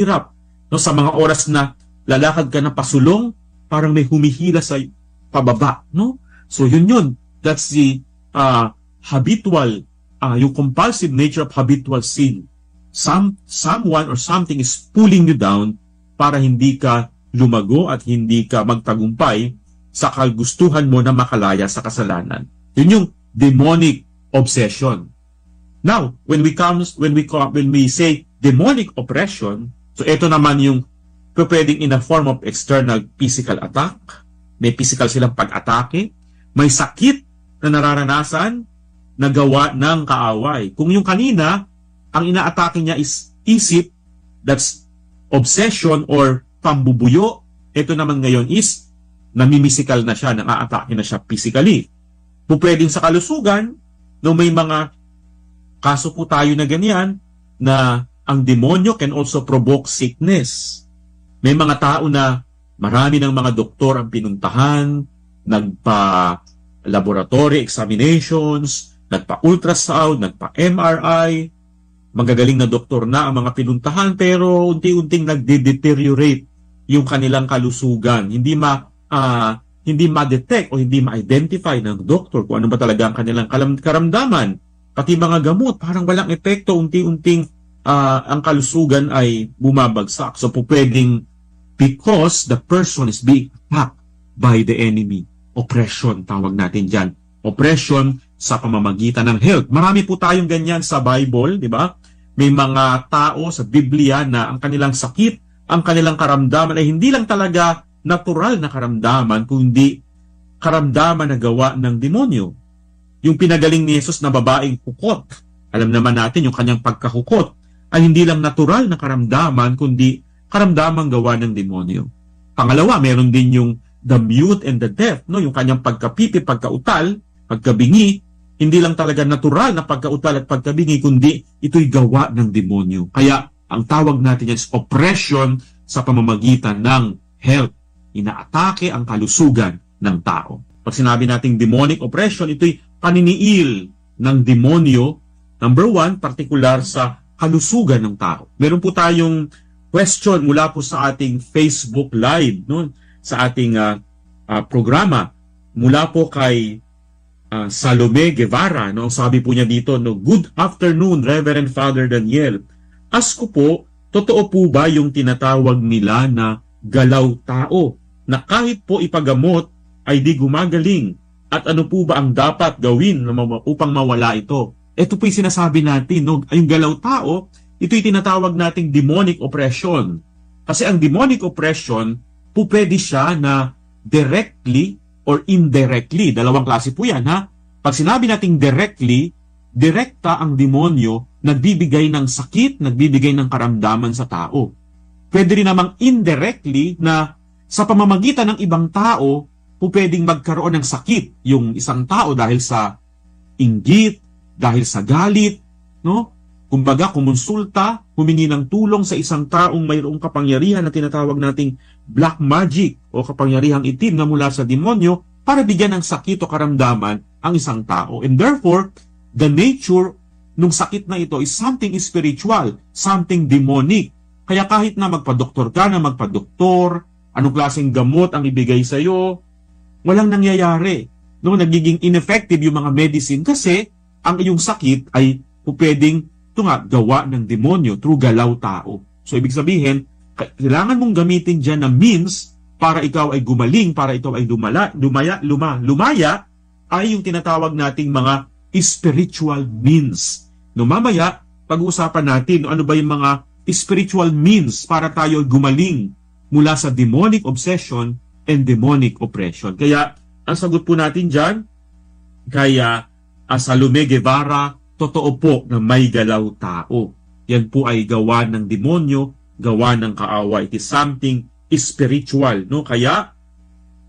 hirap. No, sa mga oras na lalakad ka na pasulong, parang may humihila sa pababa. No? So yun yun. That's the uh, habitual, uh, yung compulsive nature of habitual sin. Some, someone or something is pulling you down para hindi ka lumago at hindi ka magtagumpay sa kagustuhan mo na makalaya sa kasalanan. Yun yung demonic obsession. Now, when we comes when we when we say demonic oppression, so ito naman yung pwedeng in a form of external physical attack, may physical silang pag-atake, may sakit na nararanasan na gawa ng kaaway. Kung yung kanina, ang inaatake niya is isip, that's obsession or pambubuyo, ito naman ngayon is namimisikal na siya, nang-aatake na siya physically. Kung pwedeng sa kalusugan, no may mga kaso po tayo na ganyan, na ang demonyo can also provoke sickness. May mga tao na marami ng mga doktor ang pinuntahan, nagpa-laboratory examinations, nagpa-ultrasound, nagpa-MRI, magagaling na doktor na ang mga pinuntahan pero unti-unting nagde-deteriorate yung kanilang kalusugan. Hindi ma ah, hindi ma-detect o hindi ma-identify ng doktor kung ano ba talaga ang kanilang karamdaman. Pati mga gamot, parang walang epekto, unti-unting ah, ang kalusugan ay bumabagsak. So po pwedeng because the person is being attacked by the enemy. Oppression, tawag natin dyan. Oppression sa pamamagitan ng health. Marami po tayong ganyan sa Bible, di ba? May mga tao sa Biblia na ang kanilang sakit, ang kanilang karamdaman ay hindi lang talaga natural na karamdaman, kundi karamdaman na gawa ng demonyo. Yung pinagaling ni Jesus na babaeng hukot, alam naman natin yung kanyang pagkahukot, ay hindi lang natural na karamdaman, kundi karamdaman gawa ng demonyo. Pangalawa, meron din yung the mute and the deaf, no? yung kanyang pagkapipi, pagkautal, pagkabingi, hindi lang talaga natural na pagkautal at pagkabingi, kundi ito'y gawa ng demonyo. Kaya ang tawag natin yan is oppression sa pamamagitan ng health. Inaatake ang kalusugan ng tao. Pag sinabi nating demonic oppression, ito'y paniniil ng demonyo, number one, partikular sa kalusugan ng tao. Meron po tayong question mula po sa ating Facebook Live, no? sa ating ah, ah, programa, mula po kay ah, Salome Guevara, no? Sabi po niya dito, no, Good afternoon, Reverend Father Daniel. Ask ko po, totoo po ba yung tinatawag nila na galaw tao na kahit po ipagamot ay di gumagaling? At ano po ba ang dapat gawin upang mawala ito? Ito po yung sinasabi natin, no? yung galaw tao, ito'y tinatawag nating demonic oppression. Kasi ang demonic oppression, po pwede siya na directly or indirectly. Dalawang klase po yan, ha? Pag sinabi nating directly, direkta ang demonyo, nagbibigay ng sakit, nagbibigay ng karamdaman sa tao. Pwede rin namang indirectly na sa pamamagitan ng ibang tao, po pwedeng magkaroon ng sakit yung isang tao dahil sa inggit, dahil sa galit, no? Kumbaga, kumonsulta, humingi ng tulong sa isang taong mayroong kapangyarihan na tinatawag nating black magic o kapangyarihang itim na mula sa demonyo para bigyan ng sakit o karamdaman ang isang tao. And therefore, the nature nung sakit na ito is something spiritual, something demonic. Kaya kahit na magpa-doktor ka na magpa-doktor, anong klaseng gamot ang ibigay sa iyo, walang nangyayari. No, nagiging ineffective yung mga medicine kasi ang iyong sakit ay pwedeng ito nga, gawa ng demonyo through galaw tao. So, ibig sabihin, kailangan mong gamitin dyan na means para ikaw ay gumaling, para ikaw ay lumala, lumaya, luma, lumaya, ay yung tinatawag nating mga spiritual means. No, mamaya, pag-uusapan natin ano ba yung mga spiritual means para tayo ay gumaling mula sa demonic obsession and demonic oppression. Kaya, ang sagot po natin dyan, kaya Salome Guevara, totoo po na may galaw tao. Yan po ay gawa ng demonyo, gawa ng kaawa. It is something spiritual. No? Kaya,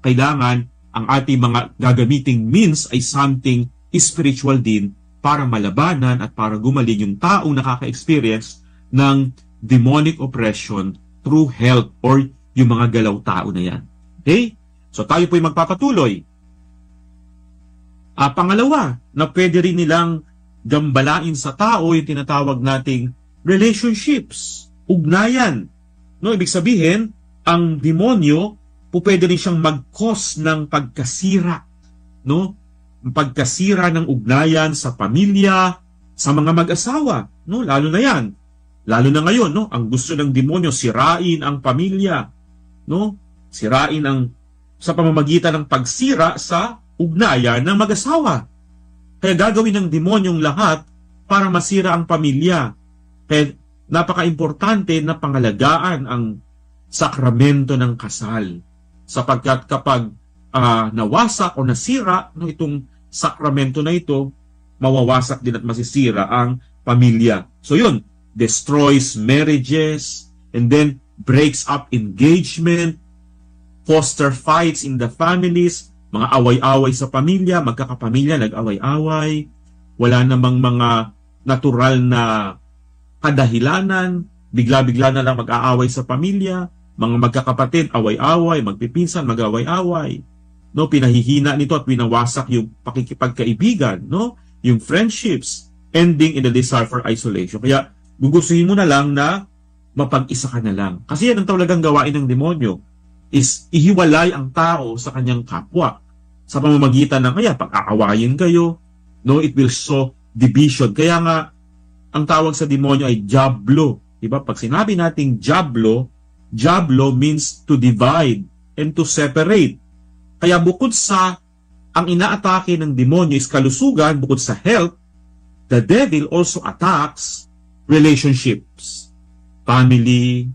kailangan ang ating mga gagamiting means ay something spiritual din para malabanan at para gumaling yung taong nakaka-experience ng demonic oppression through health or yung mga galaw tao na yan. Okay? So tayo po'y magpapatuloy. Ah, pangalawa, na pwede rin nilang gambalain sa tao yung tinatawag nating relationships, ugnayan No, ibig sabihin, ang demonyo pwede rin siyang mag-cause ng pagkasira, no? Pagkasira ng ugnayan sa pamilya, sa mga mag-asawa, no? Lalo na 'yan. Lalo na ngayon, no? Ang gusto ng demonyo sirain ang pamilya, no? Sirain ang sa pamamagitan ng pagsira sa ugnayan ng mag-asawa. Kaya gagawin ng demonyong lahat para masira ang pamilya. Kaya napaka-importante na pangalagaan ang sakramento ng kasal. Sapagkat kapag ah, nawasak o nasira no, itong sakramento na ito, mawawasak din at masisira ang pamilya. So yun, destroys marriages, and then breaks up engagement, foster fights in the families, mga away-away sa pamilya, magkakapamilya, nag-away-away, wala namang mga natural na kadahilanan, bigla-bigla na lang mag-aaway sa pamilya, mga magkakapatid, away-away, magpipinsan, mag-away-away. No, pinahihina nito at pinawasak yung pakikipagkaibigan, no? Yung friendships, ending in the desire for isolation. Kaya gugustuhin mo na lang na mapag-isa ka na lang. Kasi yan ang talagang gawain ng demonyo is ihiwalay ang tao sa kanyang kapwa sa pamamagitan ng kaya pag-aawayin kayo, no, it will sow division. Kaya nga ang tawag sa demonyo ay Diablo. Diba? Pag sinabi nating Diablo, Diablo means to divide and to separate. Kaya bukod sa ang inaatake ng demonyo is kalusugan, bukod sa health, the devil also attacks relationships. Family,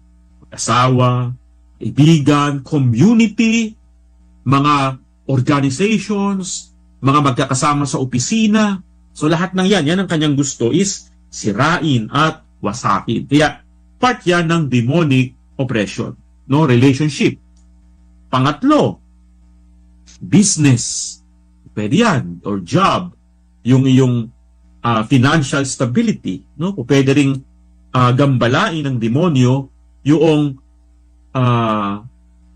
asawa, kaibigan, community, mga organizations, mga magkakasama sa opisina. So lahat ng yan, yan ang kanyang gusto is sirain at wasakin. Kaya part yan ng demonic oppression, no relationship. Pangatlo, business. Pwede yan, or job. Yung iyong ah, financial stability, no? Pwede ring ah, gambalain ng demonyo yung ah,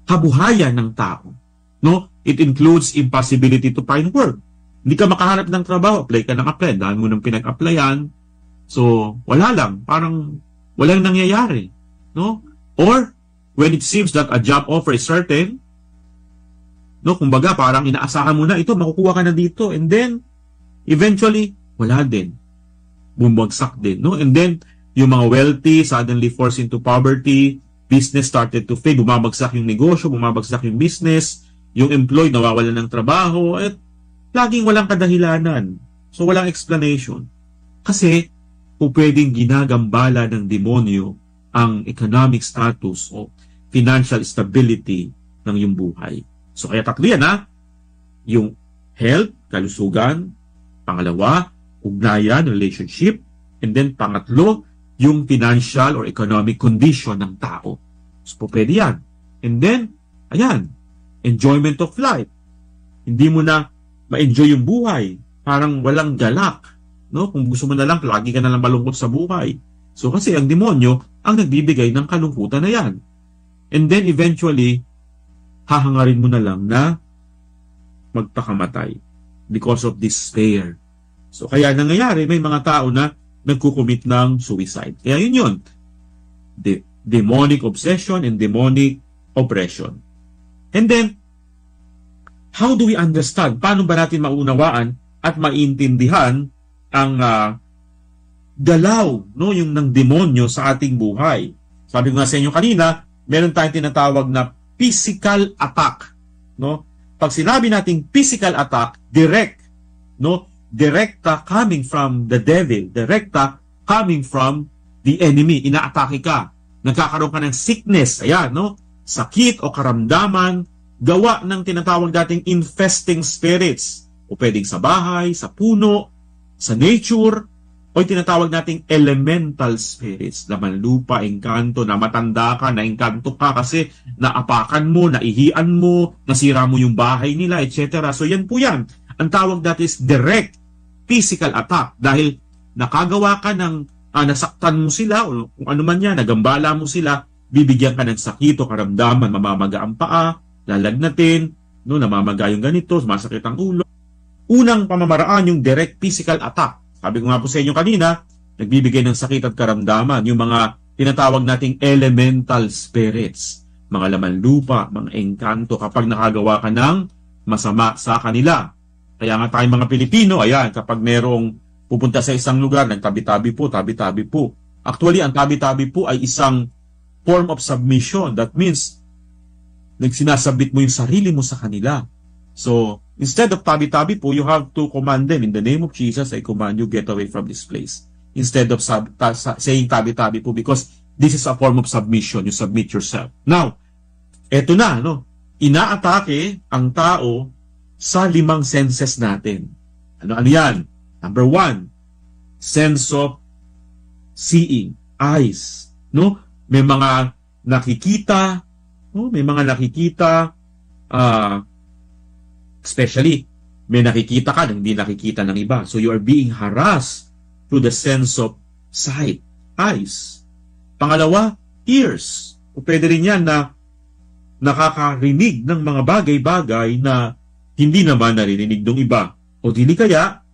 kabuhayan ng tao, no? It includes impossibility to find work. Hindi ka makahanap ng trabaho, apply ka ng apply, dahil mo nang pinag-applyan. So, wala lang, parang walang nangyayari, no? Or when it seems that a job offer is certain, no, kumbaga parang inaasahan mo na ito, makukuha ka na dito and then eventually wala din. Bumagsak din, no? And then yung mga wealthy suddenly forced into poverty, business started to fail, bumabagsak yung negosyo, bumabagsak yung business, yung employee nawawalan ng trabaho, at laging walang kadahilanan. So walang explanation. Kasi kung pwedeng ginagambala ng demonyo ang economic status o financial stability ng iyong buhay. So kaya tatlo yan ha. Yung health, kalusugan, pangalawa, ugnayan, relationship, and then pangatlo, yung financial or economic condition ng tao. So pwede yan. And then, ayan, enjoyment of life. Hindi mo na ma-enjoy yung buhay. Parang walang galak. No? Kung gusto mo na lang, lagi ka na lang malungkot sa buhay. So kasi ang demonyo ang nagbibigay ng kalungkutan na yan. And then eventually, hahangarin mo na lang na magpakamatay because of despair. So kaya nangyayari, may mga tao na nagkukumit ng suicide. Kaya yun yun. De- demonic obsession and demonic oppression. And then, how do we understand? Paano ba natin maunawaan at maintindihan ang ah, galaw no yung ng demonyo sa ating buhay. Sabi ko nga sa inyo kanina, meron tayong tinatawag na physical attack, no? Pag sinabi nating physical attack, direct, no? Direkta coming from the devil, direkta coming from the enemy, inaatake ka. Nagkakaroon ka ng sickness, ayan, no? Sakit o karamdaman, gawa ng tinatawag dating infesting spirits. O pwedeng sa bahay, sa puno, sa nature, o tinatawag nating elemental spirits, laman lupa, engkanto, na matanda ka, na engkanto ka kasi naapakan mo, naihian mo, nasira mo yung bahay nila, etc. So yan po yan. Ang tawag dati is direct physical attack dahil nakagawa ka ng ah, nasaktan mo sila o kung ano man yan, nagambala mo sila, bibigyan ka ng sakit o karamdaman, mamamaga ang paa, lalagnatin, no, namamaga yung ganito, masakit ang ulo. Unang pamamaraan yung direct physical attack. Sabi ko nga po sa inyo kanina, nagbibigay ng sakit at karamdaman, yung mga tinatawag nating elemental spirits, mga laman lupa, mga engkanto kapag nakagawa ka ng masama sa kanila. Kaya nga tayong mga Pilipino, ayan, kapag merong pupunta sa isang lugar, nagtabi-tabi po, tabi-tabi po. Actually, ang tabi-tabi po ay isang form of submission. That means, nagsinasabit mo yung sarili mo sa kanila. So, instead of tabi-tabi po, you have to command them, in the name of Jesus, I command you, get away from this place. Instead of sub, ta, sa- saying tabi-tabi po, because this is a form of submission. You submit yourself. Now, eto na, no? Inaatake ang tao sa limang senses natin. Ano, ano yan? Number one, sense of seeing, eyes. No? May mga nakikita, no? may mga nakikita, ah, especially, may nakikita ka na hindi nakikita ng iba. So you are being harassed through the sense of sight, eyes. Pangalawa, ears. O pwede rin yan na nakakarinig ng mga bagay-bagay na hindi naman naririnig ng iba. O dili kaya,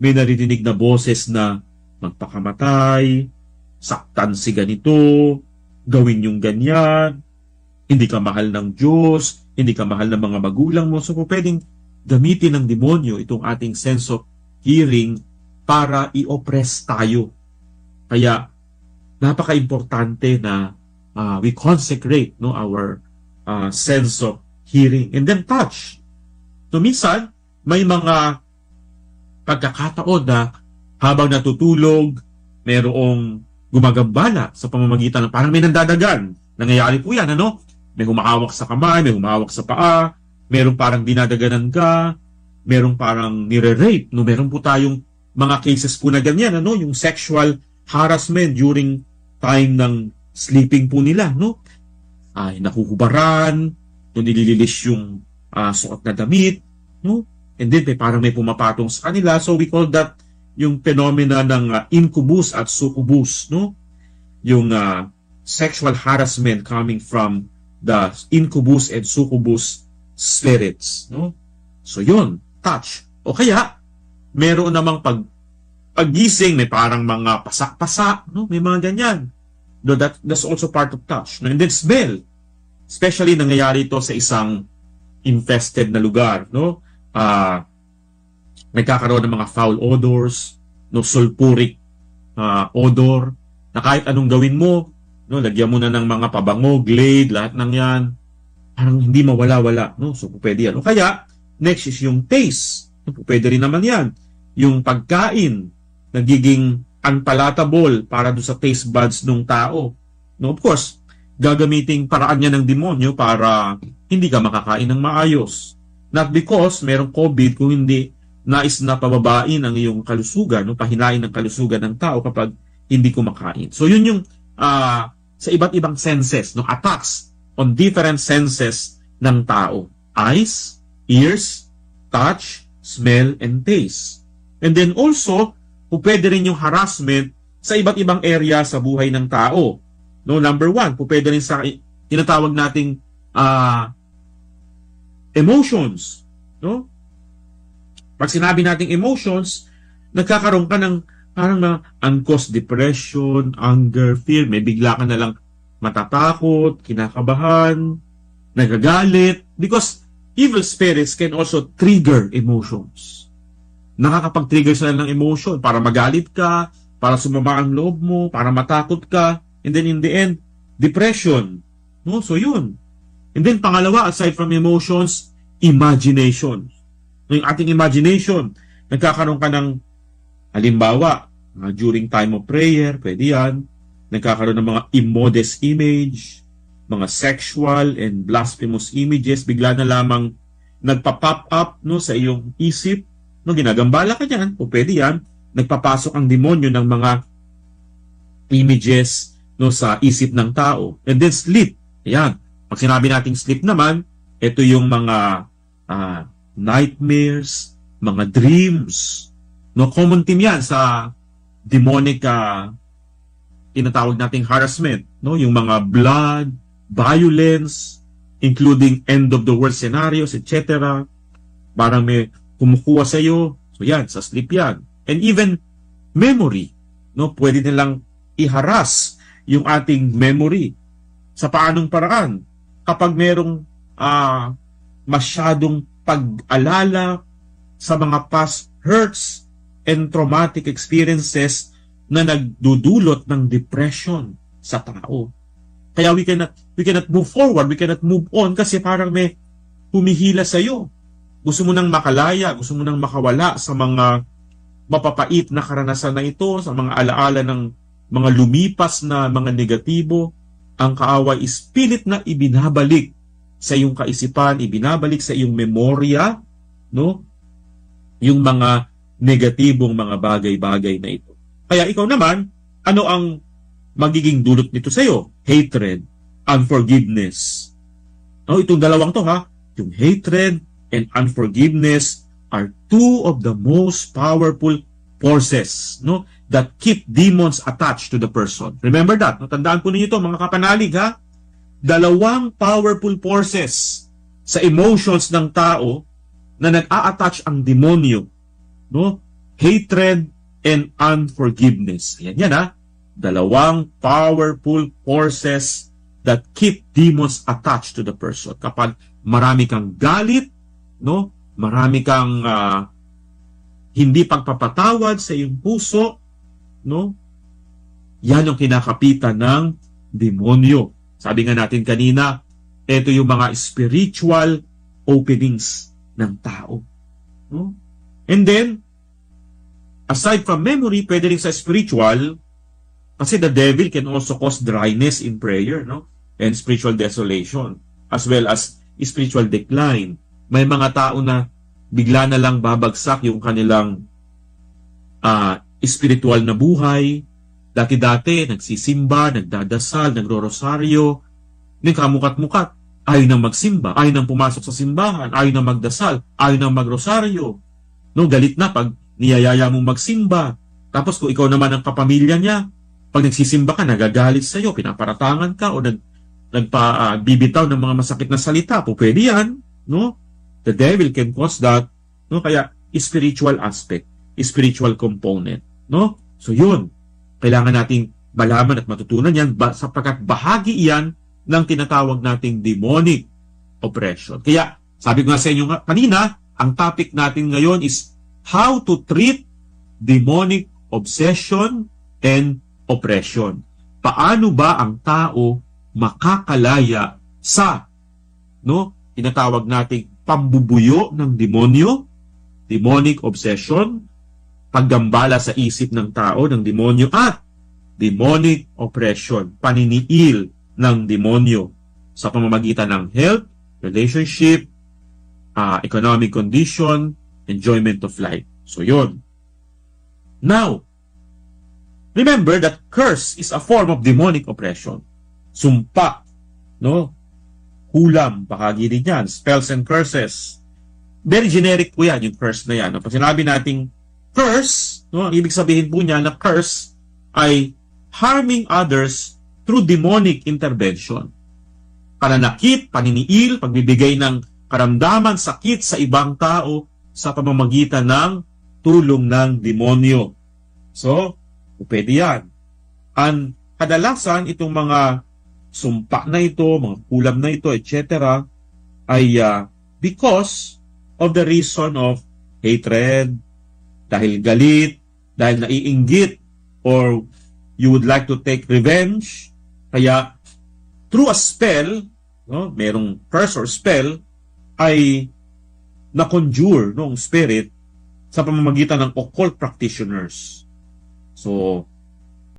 may naririnig na boses na magpakamatay, saktan si ganito, gawin yung ganyan, hindi ka mahal ng Diyos, hindi ka mahal ng mga magulang mo. So, pwedeng gamitin ng demonyo itong ating sense of hearing para i-oppress tayo. Kaya, napaka-importante na ah, we consecrate no, our ah, sense of hearing. And then touch. So, minsan, may mga pagkakataon na habang natutulog, merong gumagambala sa pamamagitan ng parang may nandadagan. Nangyayari po yan, ano? May humahawak sa kamay, may humahawak sa paa, merong parang dinadaganan ka, merong parang nire-rape, no? Meron po tayong mga cases po na ganyan, ano? Yung sexual harassment during time ng sleeping po nila, no? Ay, nakuhubaran, no, nilililis yung ah, suot na damit, no? And then, may parang may pumapatong sa kanila. So, we call that yung phenomena ng ah, incubus at succubus, no? Yung ah, sexual harassment coming from the incubus and succubus spirits, no? So, yun, touch. O kaya, meron namang pag paggising, may parang mga pasak-pasak, no? May mga ganyan. No, that, that's also part of touch. No? And then smell. Especially nangyayari ito sa isang infested na lugar, no? Ah, nagkakaroon ng mga foul odors, no sulfuric ah, odor, na kahit anong gawin mo, no, lagyan mo na ng mga pabango, glade, lahat ng 'yan, parang hindi mawala-wala, no? So pwede 'yan. O kaya, next is yung taste. No, pwede rin naman 'yan. Yung pagkain nagiging unpalatable para do sa taste buds ng tao. No, of course, gagamiting paraan niya ng demonyo para hindi ka makakain ng maayos. Not because merong COVID, kung hindi nais na pababain ang iyong kalusugan, no, pahinain ng kalusugan ng tao kapag hindi kumakain. So yun yung ah, sa iba't ibang senses, no, attacks on different senses ng tao. Eyes, ears, touch, smell, and taste. And then also, pwede rin yung harassment sa iba't ibang area sa buhay ng tao. No, number one, kung pwede rin sa tinatawag nating ah, emotions. No? Pag sinabi nating emotions, nagkakaroon ka ng parang mga uncaused depression, anger, fear, may bigla ka na lang matatakot, kinakabahan, nagagalit, because evil spirits can also trigger emotions. Nakakapag-trigger sila ng emotion para magalit ka, para sumama ang loob mo, para matakot ka, and then in the end, depression. No? So yun. And then pangalawa, aside from emotions, imagination. Yung ating imagination, nagkakaroon ka ng halimbawa, during time of prayer, pwede yan. Nagkakaroon ng mga immodest image, mga sexual and blasphemous images, bigla na lamang nagpa-pop up no, sa iyong isip. No, ginagambala ka dyan, o pwede yan. Nagpapasok ang demonyo ng mga images no, sa isip ng tao. And then sleep. Ayan. Pag sinabi nating sleep naman, ito yung mga ah, nightmares, mga dreams. No, common theme yan sa demonic ah, tinatawag nating harassment. No, yung mga blood, violence, including end of the world scenarios, etc. Parang may kumukuha sa iyo. So yan, sa sleep yan. And even memory. No, pwede nilang i-harass yung ating memory. Sa paanong paraan? Kapag merong ah, masyadong pag-alala sa mga past hurts and traumatic experiences na nagdudulot ng depression sa tao. Kaya we cannot we cannot move forward, we cannot move on kasi parang may humihila sa iyo. Gusto mo nang makalaya, gusto mo nang makawala sa mga mapapait na karanasan na ito, sa mga alaala ng mga lumipas na mga negatibo, ang kaaway is pilit na ibinabalik sa iyong kaisipan, ibinabalik sa iyong memorya, no? Yung mga negatibong mga bagay-bagay na ito. Kaya ikaw naman, ano ang magiging dulot nito sa iyo? Hatred, unforgiveness. No, itong dalawang to ha, yung hatred and unforgiveness are two of the most powerful forces, no, that keep demons attached to the person. Remember that, no? Tandaan po ninyo ito, mga kapanalig ha. Dalawang powerful forces sa emotions ng tao na nag-a-attach ang demonyo, no? Hatred and unforgiveness. Yan yan ha. Dalawang powerful forces that keep demons attached to the person. Kapag marami kang galit, no? Marami kang ah, hindi pagpapatawad sa iyong puso, no? Yan ang kinakapitan ng demonyo. Sabi nga natin kanina, ito yung mga spiritual openings ng tao. No? And then, aside from memory, pwede rin sa spiritual, kasi the devil can also cause dryness in prayer, no? And spiritual desolation, as well as spiritual decline. May mga tao na bigla na lang babagsak yung kanilang ah spiritual na buhay. Dati-dati, nagsisimba, nagdadasal, nagro-rosaryo, nagkamukat-mukat. Ayaw nang magsimba, ayaw nang pumasok sa simbahan, ayaw nang magdasal, ayaw nang magrosaryo. No, galit na pag niyayaya mong magsimba. Tapos kung ikaw naman ang kapamilya niya, pag nagsisimba ka, nagagalit sa iyo, pinaparatangan ka o nag nagpa-bibitaw ng mga masakit na salita, po pwede yan, no? The devil can cause that, no? Kaya spiritual aspect, spiritual component, no? So yun, kailangan nating malaman at matutunan yan sapagkat bahagi iyan ng tinatawag nating demonic oppression. Kaya, sabi ko nga sa inyo kanina, ang topic natin ngayon is how to treat demonic obsession and oppression. Paano ba ang tao makakalaya sa no tinatawag nating pambubuyo ng demonyo, demonic obsession, paggambala sa isip ng tao ng demonyo at demonic oppression, paniniil ng demonyo sa pamamagitan ng health, relationship, ah, economic condition, enjoyment of life. So yun. Now, remember that curse is a form of demonic oppression. Sumpa, no? Hulam, bahagi din yan. Spells and curses. Very generic po yan, yung curse na yan. No? Pag sinabi nating curse, no? ibig sabihin po niya na curse ay harming others through demonic intervention. Pananakit, paniniil, pagbibigay ng karamdaman, sakit sa ibang tao sa pamamagitan ng tulong ng demonyo. So, pwede yan. Ang kadalasan itong mga sumpa na ito, mga kulam na ito, etc. ay ah, because of the reason of hatred, dahil galit, dahil naiinggit, or you would like to take revenge. Kaya, through a spell, no, merong curse or spell, ay na-conjure ng spirit sa pamamagitan ng occult practitioners. So,